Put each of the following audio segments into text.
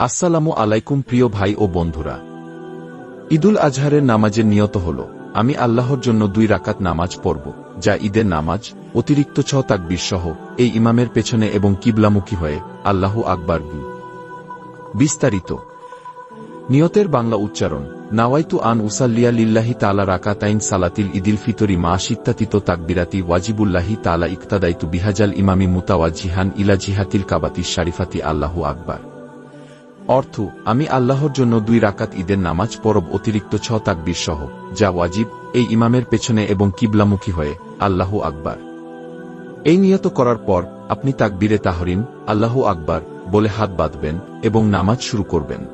আসসালামু আলাইকুম প্রিয় ভাই ও বন্ধুরা। ঈদুল আজহারের নামাজের নিয়ত হল, আমি আল্লাহর জন্য দুই রাকাত নামাজ পড়ব, যা ঈদের নামাজ, অতিরিক্ত ছ তাকবীর সহ, এই ইমামের পেছনে এবং কিবলামুখী হয়ে, আল্লাহ আকবার বি বিস্তারিত। নিয়তের বাংলা উচ্চারণ, নাওয়াইতু আন উসাল্লিয়া লিল্লাহি তালা রাকাতাইন সালাতিল ইদিল ফিতরি মা শিত্তাতিত তাকবিরাতি ওয়াজিবুল্লাহি তালা ইকতাদাইতু বিহাজাল ইমামি মুতাওয়া জিহান ইলা জিহাতিল কাবাতি শারিফাতি আল্লাহু আকবার। অর্থ, আমি আল্লাহর জন্য দুই রাকাত ঈদের নামাজ, পরব অতিরিক্ত ছ তাকবীর সহ, যা ওয়াজিব, এই ইমামের পেছনে এবং কিবলামুখী হয়ে, আল্লাহ আকবার। এই নিয়ত করার পর, আপনি তাকবীরে তাহরিন, আল্লাহ আকবার, বলে হাত বাঁধবেন এবং নামাজ শুরু করবেন।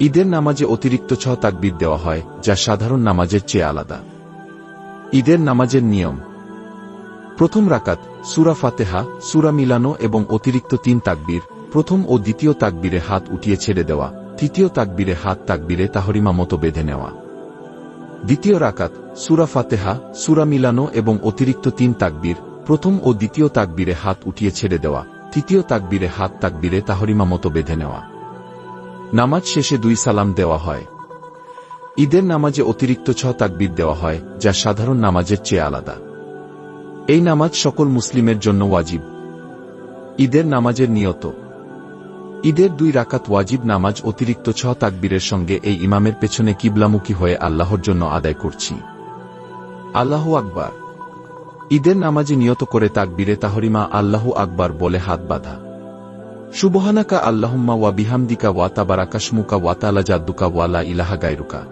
ঈদের নামাজে অতিরিক্ত ছ তাকবির দেওয়া হয়, যা সাধারণ নামাজের চেয়ে আলাদা। ঈদের নামাজের নিয়ম। প্রথম রাকাত, সুরা ফাতেহা, সুরা মিলানো এবং অতিরিক্ত তিন তাকবীর প্রথম ও দ্বিতীয় তাকবীরে হাত উঠিয়ে ছেড়ে দেওয়া, তৃতীয় তাকবীরে হাত তাকবীরে তাহরিমা মতো বেঁধে নেওয়া। দ্বিতীয় রাকাত, সুরা ফাতেহা, সুরা মিলানো এবং অতিরিক্ত তিন তাকবীর, প্রথম ও দ্বিতীয় তাকবীরে হাত উঠিয়ে ছেড়ে দেওয়া, তৃতীয় তাকবীরে হাত তাকবীরে তাহরিমা মতো বেঁধে নেওয়া। নামাজ শেষে দুই সালাম দেওয়া হয়। ঈদের নামাজে অতিরিক্ত ছ তাকবীর দেওয়া হয়, যা সাধারণ নামাজের চেয়ে আলাদা। এই নামাজ সকল মুসলিমের জন্য ওয়াজিব। ঈদের নামাজের নিয়ত ঈদের দুই রাকাত ওয়াজিব নামাজ অতিরিক্ত ছ তাকবীরের সঙ্গে এই ইমামের পেছনে কিবলামুখী হয়ে আল্লাহর জন্য আদায় করছি। আল্লাহ আকবার। ঈদের নামাজে নিয়ত করে তাকবীরে তাহরিমা আল্লাহ আকবার বলে হাত বাঁধা। সুবহানাকা আল্লাহুম্মা ওয়া বিহামদিকা ওয়া তাবারাকাসমুকা ওয়া তালা জাদ্দুকা ওয়ালা ইলাহা গায়রুকা।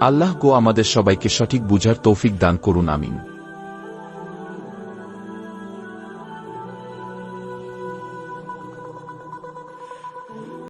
আল্লাহ গো আমাদের সবাইকে সঠিক বুঝার তৌফিক দান করুন, আমিন।